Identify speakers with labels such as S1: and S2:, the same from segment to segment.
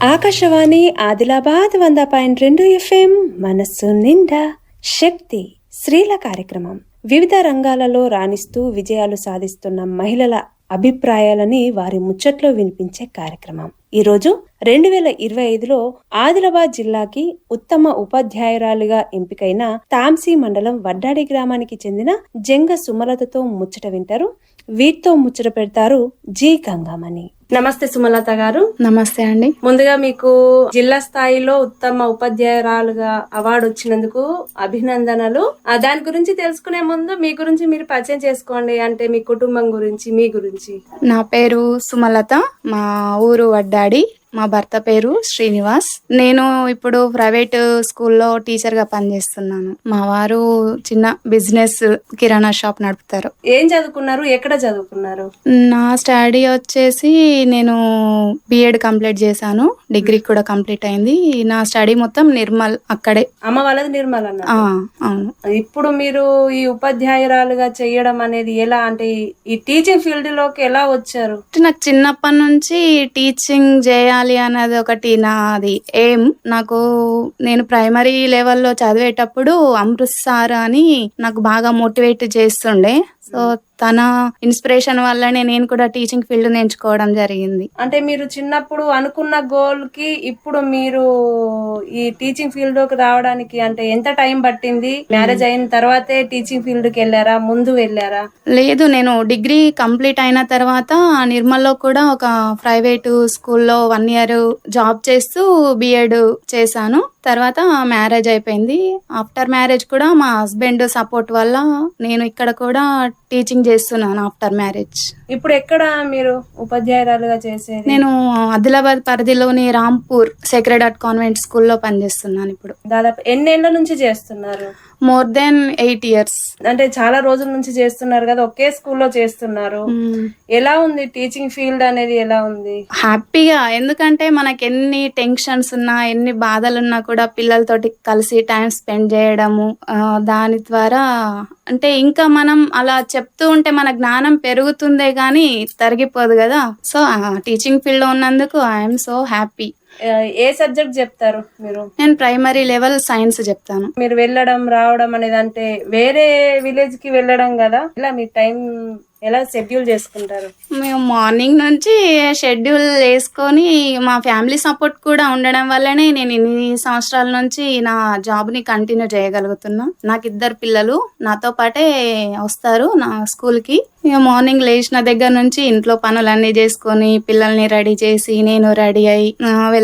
S1: ఆకాశవాణి ఆదిలాబాద్ వంద పాయింట్ రెండు ఎఫ్ఎం మనస్సు నిండా శక్తి స్త్రీల కార్యక్రమం. వివిధ రంగాలలో రాణిస్తూ విజయాలు సాధిస్తున్న మహిళల అభిప్రాయాలని వారి ముచ్చట్లో వినిపించే కార్యక్రమం. ఈ రోజు రెండు వేల ఇరవై ఐదులో ఆదిలాబాద్ జిల్లాకి ఉత్తమ ఉపాధ్యాయురాలుగా ఎంపికైన తాంసీ మండలం వడ్డాడి గ్రామానికి చెందిన జంగ సుమలతతో ముచ్చట వింటారు. వీటితో ముచ్చట పెడతారు జీ గంగామణి. నమస్తే సుమలత గారు.
S2: నమస్తే అండి.
S1: ముందుగా మీకు జిల్లా స్థాయిలో ఉత్తమ ఉపాధ్యాయురాలుగా అవార్డు వచ్చినందుకు అభినందనలు. ఆ, దాని గురించి తెలుసుకునే ముందు మీ గురించి మీరు పరిచయం చేసుకోండి. అంటే మీ కుటుంబం గురించి మీ గురించి.
S2: నా పేరు సుమలత. మా ఊరు వడ్డాడి. మా భర్త పేరు శ్రీనివాస్. నేను ఇప్పుడు ప్రైవేట్ స్కూల్లో టీచర్గా పనిచేస్తున్నాను. మా వారు చిన్న బిజినెస్ కిరాణా షాప్ నడుపుతారు.
S1: ఏం చదువుకున్నారు? ఎక్కడ చదువుకున్నారు?
S2: నా స్టడీ వచ్చేసి నేను బిఎడ్ కంప్లీట్ చేశాను. డిగ్రీ కూడా కంప్లీట్ అయింది. నా స్టడీ మొత్తం నిర్మల్ అక్కడే.
S1: అమ్మ వాళ్ళది నిర్మల్ అన్న.
S2: అవును.
S1: ఇప్పుడు మీరు ఈ ఉపాధ్యాయురాలుగా చేయడం అనేది ఎలా? అంటే ఈ- టీచింగ్ ఫీల్డ్లోకి ఎలా వచ్చారు?
S2: నాకు చిన్నప్పటి నుంచి టీచింగ్ చేయాలి అన్నది ఒకటి నాది. ఏం? నాకు నేను ప్రైమరీ లెవెల్లో చదివేటప్పుడు అమృత్ సార్ అని నాకు బాగా మోటివేట్ చేస్తుండే. సో తన ఇన్స్పిరేషన్ వల్లనే నేను కూడా టీచింగ్ ఫీల్డ్ ఎంచుకోవడం జరిగింది.
S1: అంటే మీరు చిన్నప్పుడు అనుకున్న గోల్కి ఇప్పుడు మీరు ఈ టీచింగ్ ఫీల్డ్ రావడానికి అంటే ఎంత టైం పట్టింది? మ్యారేజ్ అయిన తర్వాతే టీచింగ్ ఫీల్డ్కి వెళ్ళారా? ముందు వెళ్ళారా?
S2: లేదు నేను డిగ్రీ కంప్లీట్ అయిన తర్వాత నిర్మల్లో కూడా ఒక ప్రైవేట్ స్కూల్లో వన్ ఇయర్ జాబ్ చేస్తూ బిఎడ్ చేశాను. తర్వాత మ్యారేజ్ అయిపోయింది. ఆఫ్టర్ మ్యారేజ్ కూడా మా హస్బెండ్ సపోర్ట్ వల్ల నేను ఇక్కడ కూడా టీచింగ్ చేస్తున్నాను ఆఫ్టర్ మ్యారేజ్
S1: ఇప్పుడు ఎక్కడ మీరు ఉపాధ్యాయురాలుగా చేసేది?
S2: నేను ఆదిలాబాద్ పరిధిలోని రాంపూర్ సెక్రెడ్ హార్ట్ కాన్వెంట్ స్కూల్లో పనిచేస్తున్నాను ఇప్పుడు.
S1: దాదాపు ఎన్నేళ్ళ నుంచి చేస్తున్నారు?
S2: More than eight years.
S1: అంటే చాలా రోజుల నుంచి చేస్తున్నారు కదా ఒకే స్కూల్లో చేస్తున్నారు. ఎలా ఉంది టీచింగ్ ఫీల్డ్ అనేది ఎలా ఉంది?
S2: హ్యాపీగా ఎందుకంటే మనకి ఎన్ని టెన్షన్స్ ఉన్నా ఎన్ని బాధలు ఉన్నా కూడా పిల్లలతోటి కలిసి టైం స్పెండ్ చేయడము దాని ద్వారా అంటే ఇంకా మనం అలా చెప్తూ ఉంటే మన జ్ఞానం పెరుగుతుందే కానీ తరిగిపోదు కదా. సో టీచింగ్ ఫీల్డ్ ఉన్నందుకు ఐఎమ్ సో హ్యాపీ
S1: ఏ సబ్జెక్ట్ చెప్తారు మీరు?
S2: నేను ప్రైమరీ లెవెల్ సైన్స్ చెప్తాను.
S1: మీరు వెళ్ళడం రావడం అనేది అంటే వేరే విలేజ్కి వెళ్ళడం కదా? ఇలా మీ టైం ఎలా షెడ్యూల్ చేసుకుంటారు?
S2: మేము మార్నింగ్ నుంచి షెడ్యూల్ వేసుకొని మా ఫ్యామిలీ సపోర్ట్ కూడా ఉండడం వల్లనే నేను ఇన్ని సంవత్సరాల నుంచి నా జాబ్ని కంటిన్యూ చేయగలుగుతున్నా. నాకు ఇద్దరు పిల్లలు నాతో పాటే వస్తారు నా స్కూల్కి మార్నింగ్ లేచిన దగ్గర నుంచి ఇంట్లో పనులన్నీ చేసుకొని పిల్లల్ని రెడీ చేసి నేను రెడీ అయి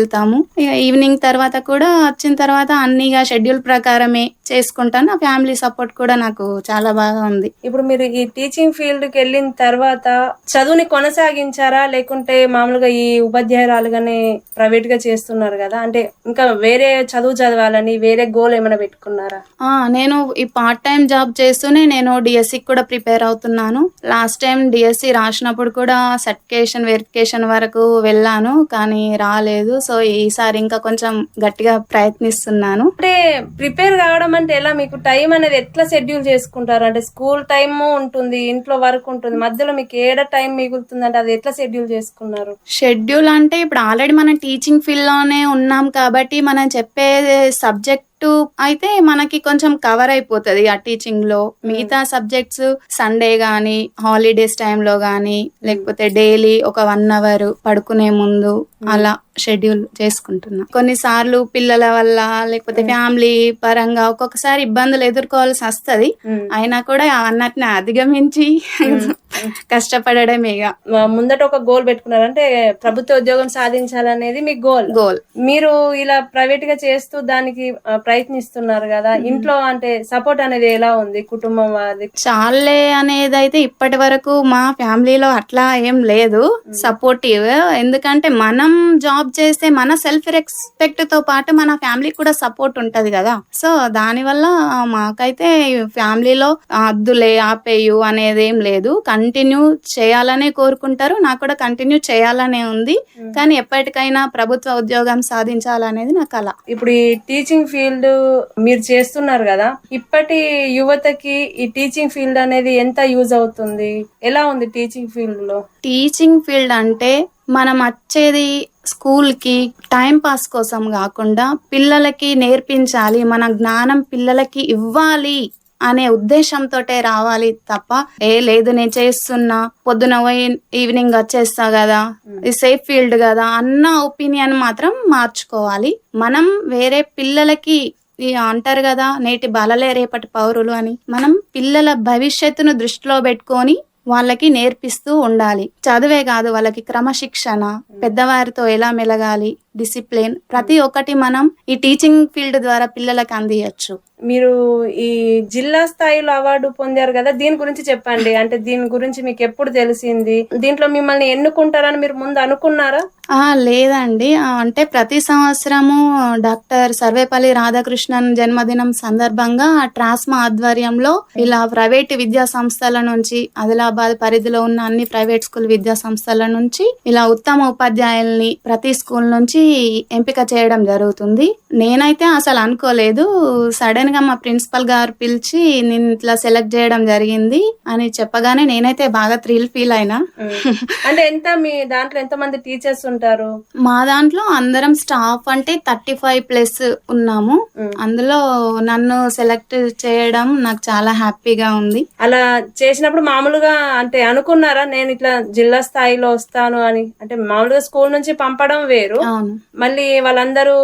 S2: వెళ్తాము. ఈవినింగ్ తర్వాత కూడా వచ్చిన తర్వాత అన్నిగా షెడ్యూల్ ప్రకారమే చేసుకుంటాను. నా ఫ్యామిలీ సపోర్ట్ కూడా నాకు చాలా బాగా ఉంది.
S1: ఇప్పుడు మీరు ఈ టీచింగ్ ఫీల్డ్కి వెళ్ళిన తర్వాత చదువుని కొనసాగించారా? లేకుంటే మామూలుగా ఈ ఉపాధ్యాయురాలుగానే ప్రైవేట్గా చేస్తున్నారు కదా? అంటే ఇంకా వేరే చదువు చదవాలని వేరే గోల్ ఏమైనా పెట్టుకున్నారా?
S2: ఆ, నేను ఈ పార్ట్ టైం జాబ్ చేస్తూనే నేను డిఎస్సి కూడా ప్రిపేర్ అవుతున్నాను. లాస్ట్ టైం డిఎస్సి రాసినప్పుడు కూడా సర్టిఫికేషన్ వెరిఫికేషన్ వరకు వెళ్ళాను. కానీ రాలేదు. సో ఈసారి ఇంకా కొంచెం గట్టిగా ప్రయత్నిస్తున్నాను.
S1: అంటే ప్రిపేర్ కావడం అంటే ఎలా? మీకు టైం అనేది ఎట్లా షెడ్యూల్ చేసుకుంటారు? అంటే స్కూల్ టైమ్ ఉంటుంది ఇంట్లో వర్క్ ఉంటుంది మధ్యలో మీకు ఏడ టైం మిగులుతుంది అంటే అది ఎట్లా షెడ్యూల్ చేసుకున్నారు?
S2: షెడ్యూల్ అంటే ఇప్పుడు ఆల్రెడీ మనం టీచింగ్ ఫీల్డ్లోనే ఉన్నాం కాబట్టి మనం చెప్పే సబ్జెక్టు అయితే మనకి కొంచెం కవర్ అయిపోతుంది ఆ టీచింగ్లో. మిగతా సబ్జెక్ట్స్ సండే గానీ హాలిడేస్ టైంలో గానీ లేకపోతే డైలీ ఒక వన్ అవర్ పడుకునే ముందు అలా షెడ్యూల్ చేసుకుంటున్నా. కొన్నిసార్లు పిల్లల వల్ల లేకపోతే ఫ్యామిలీ పరంగా ఒక్కొక్కసారి ఇబ్బందులు ఎదుర్కోవాల్సి వస్తది. అయినా కూడా అన్నటిని అధిగమించి కష్టపడడమే ఇక.
S1: ముందట ఒక గోల్ పెట్టుకున్నారు అంటే ప్రభుత్వ ఉద్యోగం సాధించాలనేది మీ గోల్
S2: గోల్
S1: మీరు ఇలా ప్రైవేట్గా చేస్తూ దానికి ప్రయత్నిస్తున్నారు కదా. ఇంట్లో అంటే సపోర్ట్ అనేది ఎలా ఉంది? కుటుంబం వారి
S2: చాలే అనేది అయితే ఇప్పటి వరకు మా ఫ్యామిలీలో అట్లా ఏం లేదు. సపోర్టివ్ ఎందుకంటే మనం జాబ్ చేస్తే మన సెల్ఫ్ రెస్పెక్ట్తో పాటు మన ఫ్యామిలీ కూడా సపోర్ట్ ఉంటది కదా. సో దాని వల్ల మాకైతే ఫ్యామిలీలో అద్దులే ఆపేయు అనేది ఏం లేదు. కంటిన్యూ చేయాలనే కోరుకుంటారు. నాకు కూడా కంటిన్యూ చేయాలనే ఉంది. కానీ ఎప్పటికైనా ప్రభుత్వ ఉద్యోగం సాధించాలనేది నా కళ
S1: ఇప్పుడు ఈ టీచింగ్ ఫీల్డ్ మీరు చేస్తున్నారు కదా ఇప్పటి యువతకి ఈ టీచింగ్ ఫీల్డ్ అనేది ఎంత యూజ్ అవుతుంది? ఎలా ఉంది టీచింగ్ ఫీల్డ్లో
S2: టీచింగ్ ఫీల్డ్ అంటే మనం వచ్చేది స్కూల్కి టైం పాస్ కోసం కాకుండా పిల్లలకి నేర్పించాలి మన జ్ఞానం పిల్లలకి ఇవ్వాలి. అనే ఉద్దేశంతో రావాలి తప్ప ఏ లేదు నేను చేస్తున్నా పొద్దున పోయి ఈవినింగ్ వచ్చేస్తా కదా ఇది సేఫ్ ఫీల్డ్ కదా అన్న ఒపీనియన్ మాత్రం మార్చుకోవాలి. మనం వేరే పిల్లలకి అంటారు కదా నేటి బాలలే రేపటి పౌరులు అని. మనం పిల్లల భవిష్యత్తును దృష్టిలో పెట్టుకొని వాళ్ళకి నేర్పిస్తూ ఉండాలి. చదువే కాదు వాళ్ళకి క్రమశిక్షణ పెద్దవారితో ఎలా మెలగాలి డిసిప్లిన్. ప్రతి ఒక్కటి మనం ఈ టీచింగ్ ఫీల్డ్ ద్వారా పిల్లలకి అందియచ్చు.
S1: మీరు ఈ జిల్లా స్థాయిలో అవార్డు పొందారు కదా దీని గురించి చెప్పండి. అంటే దీని గురించి మీకు ఎప్పుడు తెలిసింది? దీంట్లో మిమ్మల్ని ఎన్నుకుంటారని మీరు ముందు అనుకున్నారా?
S2: ఆ లేదండి. అంటే ప్రతి సంవత్సరము డాక్టర్ సర్వేపల్లి రాధాకృష్ణన్ జన్మదినం సందర్భంగా ట్రాస్మా ఆధ్వర్యంలో ఇలా ప్రైవేట్ విద్యా సంస్థల నుంచి ఆదిలాబాద్ పరిధిలో ఉన్న అన్ని ప్రైవేట్ స్కూల్ విద్యా సంస్థల నుంచి ఇలా ఉత్తమ ఉపాధ్యాయుల్ని ప్రతి స్కూల్ నుంచి ఎంపిక చేయడం జరుగుతుంది. నేనైతే అసలు అనుకోలేదు. సడన్గా మా ప్రిన్సిపల్ గారు పిలిచి నేను ఇట్లా సెలెక్ట్ చేయడం జరిగింది అని చెప్పగానే నేనైతే బాగా థ్రిల్ ఫీల్ అయినా.
S1: అంటే ఎంత మీ దాంట్లో ఎంత మంది టీచర్స్ ఉంటారు?
S2: మా దాంట్లో అందరం స్టాఫ్ అంటే థర్టీ ఫైవ్ ప్లస్ ఉన్నాము. అందులో నన్ను సెలెక్ట్ చేయడం నాకు చాలా హ్యాపీగా ఉంది.
S1: అలా చేసినప్పుడు మామూలుగా అంటే అనుకున్నారా? నేను ఇట్లా జిల్లా స్థాయిలో వస్తాను అని. అంటే మామూలుగా స్కూల్ నుంచి పంపడం వేరు.
S2: అవును.
S1: మళ్ళీ వాళ్ళందరూ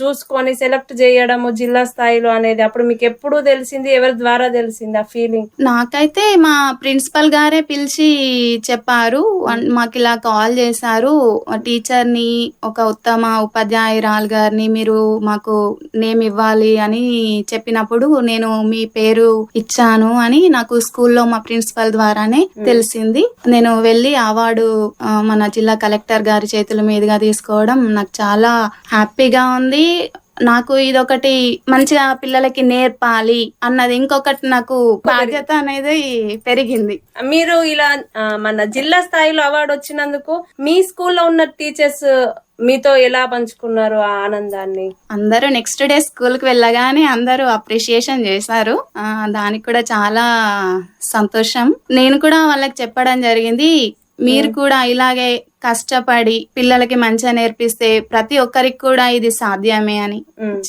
S1: చూసుకొని సెలెక్ట్ చేయడము జిల్లా స్థాయిలో అనేది అప్పుడు మీకు ఎప్పుడు తెలిసింది ఎవరి ద్వారా తెలిసింది ఆ ఫీలింగ్
S2: నాకైతే మా ప్రిన్సిపల్ గారే పిలిచి చెప్పారు. మాకు ఇలా కాల్ చేశారు. టీచర్ని ఒక ఉత్తమ ఉపాధ్యాయురాలు గారిని మీరు మాకు నేమ్ ఇవ్వాలి అని చెప్పినప్పుడు నేను మీ పేరు ఇచ్చాను అని నాకు స్కూల్లో మా ప్రిన్సిపల్ ద్వారానే తెలిసింది. నేను వెళ్ళి అవార్డు మన జిల్లా కలెక్టర్ గారి చేతుల మీదుగా తీసుకోవడం నాకు చాలా హ్యాపీగా ఉంది. నాకు ఇదొకటి మంచిగా పిల్లలకి నేర్పాలి అన్నది ఇంకొకటి నాకు బాధ్యత అనేది పెరిగింది.
S1: మీరు ఇలా మన జిల్లా స్థాయిలో అవార్డు వచ్చినందుకు మీ స్కూల్లో ఉన్న టీచర్స్ మీతో ఎలా పంచుకున్నారు ఆ ఆనందాన్ని?
S2: అందరూ నెక్స్ట్ డే స్కూల్కి వెళ్ళగానే అందరూ అప్రిషియేషన్ చేశారు. దానికి కూడా చాలా సంతోషం. నేను కూడా వాళ్ళకి చెప్పడం జరిగింది మీరు కూడా ఇలాగే కష్టపడి పిల్లలకి మంచిగా నేర్పిస్తే ప్రతి ఒక్కరికి కూడా ఇది సాధ్యమే అని.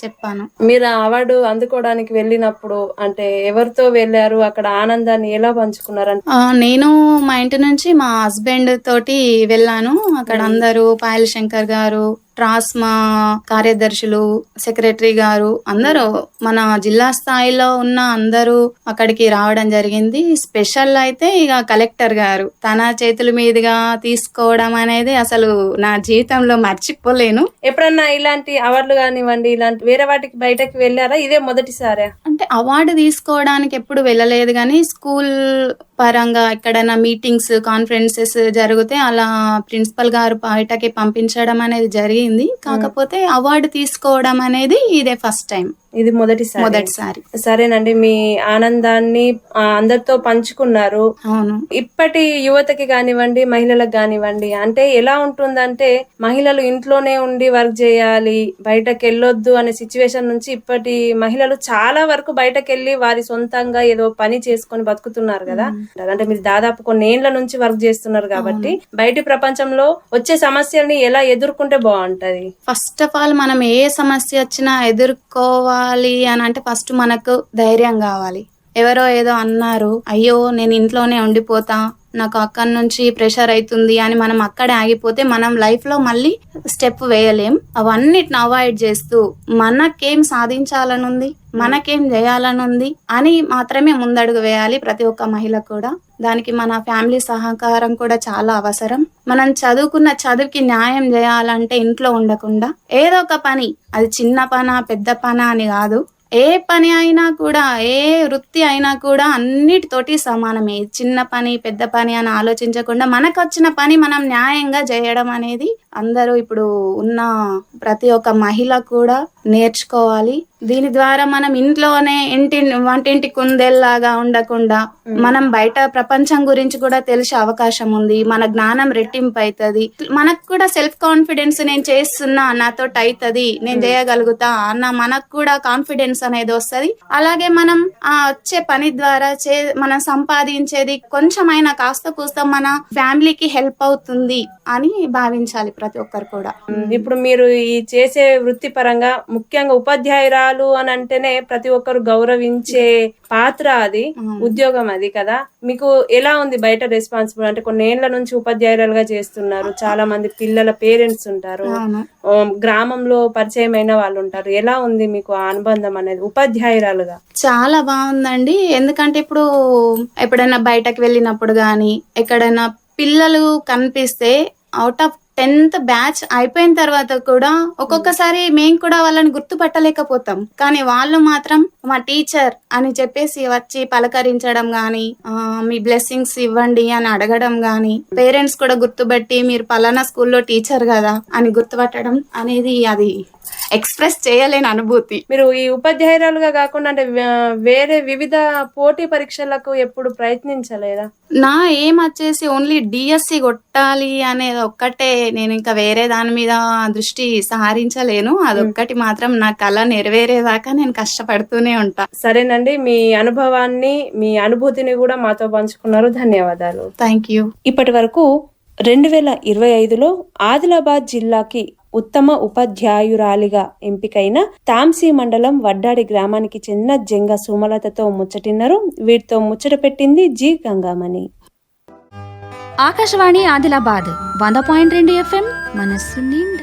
S2: చెప్పాను.
S1: మీరు అవార్డు అందుకోవడానికి వెళ్ళినప్పుడు అంటే ఎవరితో వెళ్ళారు? అక్కడ ఆనందాన్ని ఎలా పంచుకున్నారు
S2: నేను మా ఇంటి నుంచి మా హస్బెండ్ తోటి వెళ్ళాను. అక్కడ అందరూ పాయల్ శంకర్ గారు ట్రాస్మా కార్యదర్శులు సెక్రటరీ గారు అందరూ మన జిల్లా స్థాయిలో ఉన్న అందరూ అక్కడికి రావడం జరిగింది. స్పెషల్ అయితే ఇక కలెక్టర్ గారు తన చేతుల మీదుగా తీసుకోవడం అనేది అసలు నా జీవితంలో మర్చిపోలేను.
S1: ఎప్పుడన్నా ఇలాంటి అవార్డులు కానివ్వండి ఇలాంటి వేరే వాటికి బయటకి వెళ్ళారా? ఇదే మొదటిసారా?
S2: అంటే అవార్డు తీసుకోవడానికి ఎప్పుడు వెళ్ళలేదు కానీ స్కూల్ పరంగా ఎక్కడైనా మీటింగ్స్ కాన్ఫరెన్సెస్ జరిగితే అలా ప్రిన్సిపల్ గారు బయటకి పంపించడం అనేది జరిగింది. కాకపోతే అవార్డు తీసుకోవడం అనేది ఇదే ఫస్ట్ టైం.
S1: ఇది మొదటిసారి
S2: మొదటిసారి.
S1: సరేనండి మీ ఆనందాన్ని అందరితో పంచుకున్నారు.
S2: అవును.
S1: ఇప్పటి యువతకి కానివ్వండి మహిళలకు కానివ్వండి అంటే ఎలా ఉంటుందంటే మహిళలు ఇంట్లోనే ఉండి వర్క్ చేయాలి బయటకు వెళ్ళొద్దు అనే సిచ్యువేషన్ నుంచి ఇప్పటి మహిళలు చాలా వరకు బయటకు వెళ్ళి వారి సొంతంగా ఏదో పని చేసుకొని బతుకుతున్నారు కదా. అంటే మీరు దాదాపు కొన్ని ఏండ్ల నుంచి వర్క్ చేస్తున్నారు కాబట్టి బయటి ప్రపంచంలో వచ్చే సమస్యల్ని ఎలా ఎదుర్కొంటే బాగుంటది?
S2: ఫస్ట్ ఆఫ్ ఆల్ మనం ఏ సమస్య వచ్చినా ఎదుర్కోవాలి అని అంటే ఫస్ట్ మనకు ధైర్యం కావాలి. ఎవరో ఏదో అన్నారు అయ్యో నేను ఇంట్లోనే ఉండిపోతా నాకు అక్కడి నుంచి ప్రెషర్ అవుతుంది అని మనం అక్కడే ఆగిపోతే మనం లైఫ్లో మళ్ళీ స్టెప్ వేయలేం. అవన్నిటిని అవాయిడ్ చేస్తూ మనకేం సాధించాలనుంది? మనకేం చేయాలనుంది? అని మాత్రమే ముందడుగు వేయాలి ప్రతి ఒక్క మహిళ కూడా. దానికి మన ఫ్యామిలీ సహకారం కూడా చాలా అవసరం. మనం చదువుకున్న చదువుకి న్యాయం చేయాలంటే ఇంట్లో ఉండకుండా ఏదో ఒక పని. అది చిన్న పన పెద్ద పన అని కాదు. ఏ పని అయినా కూడా ఏ వృత్తి అయినా కూడా అన్నిటితోటి సమానమే. చిన్న పని పెద్ద పని అని ఆలోచించకుండా మనకు వచ్చిన పని మనం న్యాయంగా చేయడం అనేది అందరూ ఇప్పుడు ఉన్న ప్రతి ఒక్క మహిళ కూడా నేర్చుకోవాలి. దీని ద్వారా మనం ఇంట్లోనే ఇంటి వంటింటి కుందేల్లాగా ఉండకుండా మనం బయట ప్రపంచం గురించి కూడా తెలిసే అవకాశం ఉంది. మన జ్ఞానం రెట్టింపు అవుతుంది మనకు కూడా సెల్ఫ్ కాన్ఫిడెన్స్ నేను చేస్తున్నా నాతో అవుతుంది నేను చేయగలుగుతా అన్న మనకు కూడా కాన్ఫిడెన్స్ అనేది వస్తది. అలాగే మనం ఆ వచ్చే పని ద్వారా చే మనం సంపాదించేది కొంచెమైనా కాస్త కూస్త మన ఫ్యామిలీకి హెల్ప్ అవుతుంది అని భావించాలి ప్రతి ఒక్కరు కూడా.
S1: ఇప్పుడు మీరు ఈ చేసే వృత్తిపరంగా ముఖ్యంగా ఉపాధ్యాయురాలు అని అంటేనే ప్రతి ఒక్కరు గౌరవించే పాత్ర అది ఉద్యోగం అది కదా. మీకు ఎలా ఉంది బయట రెస్పాన్సిబుల్ అంటే కొన్ని ఏళ్ళ నుంచి ఉపాధ్యాయురాలుగా చేస్తున్నారు. చాలా మంది పిల్లల పేరెంట్స్ ఉంటారు. గ్రామంలో పరిచయమైన వాళ్ళు ఉంటారు. ఎలా ఉంది మీకు ఆ అనుబంధం అనేది ఉపాధ్యాయురాలుగా?
S2: చాలా బాగుందండి. ఎందుకంటే ఇప్పుడు ఎప్పుడైనా బయటకు వెళ్ళినప్పుడు కానీ ఎక్కడైనా పిల్లలు కనిపిస్తే అవుట్ ఆఫ్ టెన్త్ బ్యాచ్ అయిపోయిన తర్వాత కూడా ఒక్కొక్కసారి మేము కూడా వాళ్ళని గుర్తుపట్టలేకపోతాం. కానీ వాళ్ళు మాత్రం మా టీచర్ అని చెప్పేసి వచ్చి పలకరించడం గాని మీ బ్లెస్సింగ్స్ ఇవ్వండి అని అడగడం గాని పేరెంట్స్ కూడా గుర్తుపట్టి మీరు పలానా స్కూల్లో టీచర్ కదా అని గుర్తుపట్టడం అనేది అది ఎక్స్ప్రెస్ చేయలేని అనుభూతి.
S1: మీరు ఈ ఉపాధ్యాయురాలుగా కాకుండా అంటే వేరే వివిధ పోటీ పరీక్షలకు ఎప్పుడు ప్రయత్నించలేదా?
S2: నా ఏం వచ్చేసి ఓన్లీ డిఎస్సి కొట్టాలి అనేది ఒక్కటే నేను ఇంకా వేరే దాని మీద దృష్టి సారించలేను. అదొక్కటి మాత్రం నా కళ నెరవేరేదాకా నేను కష్టపడుతూనే ఉంటా.
S1: సరేనండి మీ అనుభవాన్ని మీ అనుభూతిని కూడా మాతో పంచుకున్నారు. ధన్యవాదాలు.
S2: థ్యాంక్ యూ
S1: ఇప్పటి వరకు రెండు వేల ఇరవై ఐదులో ఆదిలాబాద్ జిల్లాకి ఉత్తమ ఉపాధ్యాయురాలిగా ఎంపికైన తాంసీ మండలం వడ్డాడి గ్రామానికి చెందిన జంగ సుమలతతో ముచ్చటిన్నారు. వీటితో ముచ్చట పెట్టింది జి గంగామణి.
S3: ఆకాశవాణి ఆదిలాబాద్ వంద పాయింట్ రెండు ఎఫ్ఎం మనస్సు నిండా.